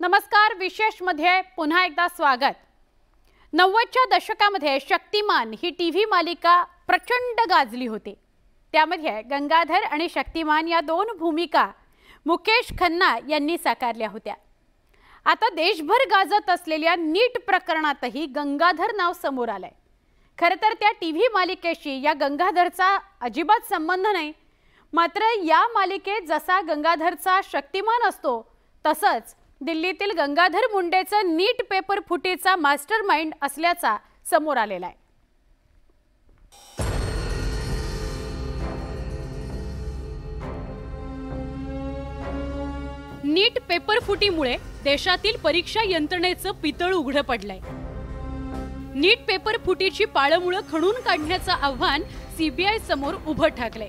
नमस्कार विशेषमध्ये पुन्हा एकदा स्वागत. नव्वदच्या दशकामध्ये शक्तिमान ही टी व्ही मालिका प्रचंड गाजली होती. त्यामध्ये गंगाधर आणि शक्तिमान या दोन भूमिका मुकेश खन्ना यांनी साकारल्या होत्या. आता देशभर गाजत असलेल्या नीट प्रकरणातही गंगाधर नाव समोर आलंय. खरं तर त्या टी व्ही मालिकेशी या गंगाधरचा अजिबात संबंध नाही. मात्र या मालिकेत जसा गंगाधरचा शक्तिमान असतो तसंच दिल्लीतील गंगाधर मुंडेचं नीट पेपर फुटीचा मास्टर माइंड असल्याचा समोर आलेला आहे. नीट पेपर फुटीमुळे देशातील परीक्षा यंत्रणेचं पितळ उघडं पडलंय. नीट पेपर फुटीची पाळमुळं खणून काढण्याचं आव्हान सीबीआय समोर उभं ठाकलंय.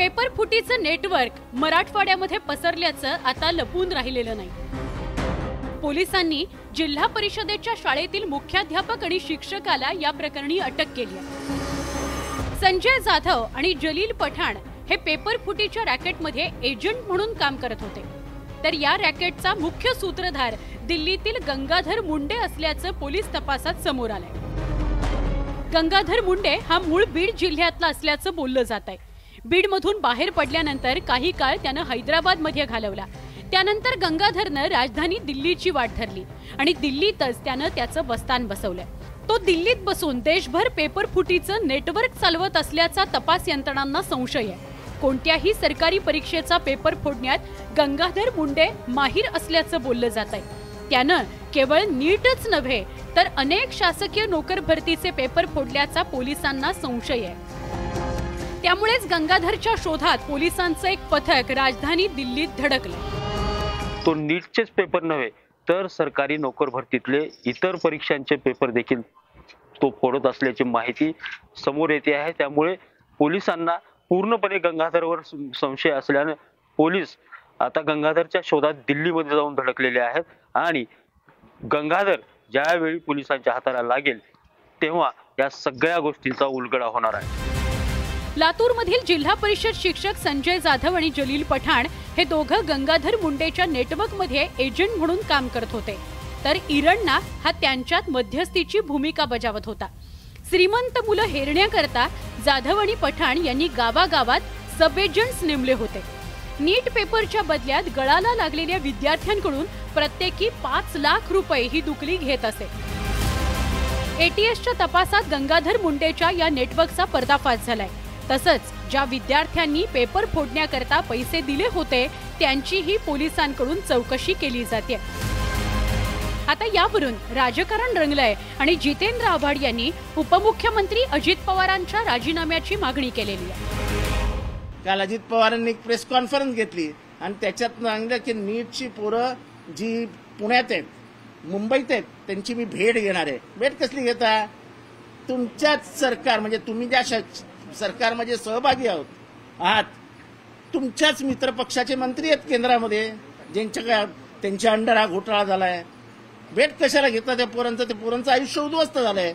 पेपर फुटीचं नेटवर्क मराठवाड्यामध्ये पसरल्याचं आता लपून राहिलेलं नाही. पोलिसांनी जिल्हा परिषदेच्या शाळेतील मुख्याध्यापक आणि शिक्षकाला या प्रकरणी अटक केली आहे. संजय जाधव आणि जलील पठाण हे पेपर फुटीच्या रॅकेटमध्ये एजंट म्हणून काम करत होते. तर या रॅकेटचा मुख्य सूत्रधार दिल्लीतील गंगाधर मुंडे असल्याचं पोलीस तपासात समोर आलंय. गंगाधर मुंडे हा मूळ बीड जिल्ह्यातला असल्याचं बोललं जात आहे बीडमधून बाहेर पडल्यानंतर काही काळ त्यानं हैदराबादमध्ये घालवला. त्यानंतर गंगाधरनं राजधानी दिल्लीची वाट धरली आणि दिल्लीतच त्यानं त्याचं बस्तान बसवलं तो दिल्लीत बसून देशभर पेपर फुटीचं नेटवर्क चालवत असल्याचा तपास यंत्रणांना संशय आहे. कोणत्याही सरकारी परीक्षेचा पेपर फोडण्यात गंगाधर मुंडे माहीर असल्याचं बोललं जात आहे. त्यानं केवळ नीटच नव्हे तर अनेक शासकीय नोकर भरतीचे पेपर फोडल्याचा पोलिसांना संशय आहे. त्यामुळेच गंगाधरच्या शोधात पोलिसांचं एक पथक राजधानी दिल्लीत धडकलं. तो नीटचेच पेपर नव्हे तर सरकारी नोकर भरतीतले इतर परीक्षांचे पेपर देखील तो फोडत असल्याची माहिती समोर येते आहे. त्यामुळे पोलिसांना पूर्णपणे गंगाधरवर संशय असल्याने पोलीस आता गंगाधरच्या शोधात दिल्लीमध्ये जाऊन धडकलेले आहेत. आणि गंगाधर ज्यावेळी पोलिसांच्या हाताला लागेल तेव्हा या सगळ्या गोष्टींचा उलगडा होणार आहे. लातूरमधील जिल्हा परिषद शिक्षक संजय जाधव आणि जलील पठाण हे दोघं गंगाधर मुंडेच्या नेटवर्कमध्ये एजंट म्हणून काम करत होते. तर इरणना हा त्यांच्यात मध्यस्थीची भूमिका बजावत होता. श्रीमंत मुलं हेरण्याकरता जाधव आणि पठाण यांनी गावागावात सब एजंट्स नेमले होते. नीट पेपरच्या बदल्यात गळाला लागलेल्या विद्यार्थ्यांकडून प्रत्येकी पाच लाख रुपये ही दुकली घेत असे. एटीएसच्या तपासात गंगाधर मुंडेच्या या नेटवर्कचा पर्दाफाश झालाय. तसंच ज्या विद्यार्थ्यांनी पेपर फोडण्याकरता पैसे दिले होते त्यांचीही पोलिसांकडून चौकशी केली जाते. आता यावरून राजकारण रंगलंय आणि जितेंद्र आव्हाड यांनी उपमुख्यमंत्री अजित पवारांच्या राजीनाम्याची मागणी केलेली आहे. काल अजित पवारांनी एक प्रेस कॉन्फरन्स घेतली आणि त्याच्यात सांगितलं की नीटची पोरं जी पुण्यात आहेत मुंबईत आहेत त्यांची मी भेट घेणार आहे. भेट कसली घेता? तुमच्याच सरकार म्हणजे तुम्ही ज्या सरकारमध्ये म्हणजे सहभागी आहोत. आहात. तुमच्याच मित्रपक्षाचे मंत्री आहेत केंद्रामध्ये ज्यांच्या काय त्यांच्या अंडर हा घोटाळा झालाय. भेट कशाला घेता त्या पोरांचं? त्या पोरांचं आयुष्य उद्ध्वस्त झालंय.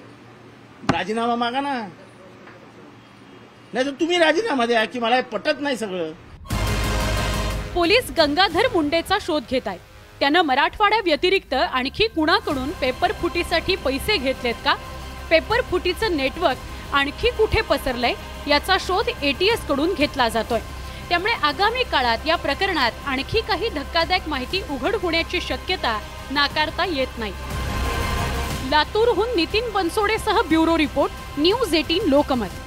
राजीनामा मागा ना. नाही तर तुम्ही राजीनामा द्या की मला हे पटत नाही सगळं. पोलीस गंगाधर मुंडेचा शोध घेत आहेत. त्यानं मराठवाड्या व्यतिरिक्त आणखी कुणाकडून पेपर फुटीसाठी पैसे घेतलेत का? पेपर फुटीचं नेटवर्क आणखी कुठे पसरलंय याचा शोध एटीएसकडून घेतला जातोय. त्यामुळे आगामी काळात या प्रकरणात आणखी काही धक्कादायक माहिती उघड होण्याची शक्यता नाकारता येत नाही. लातूरहून Nitin बनसोडेसह bureau report news eighteen Lokmat.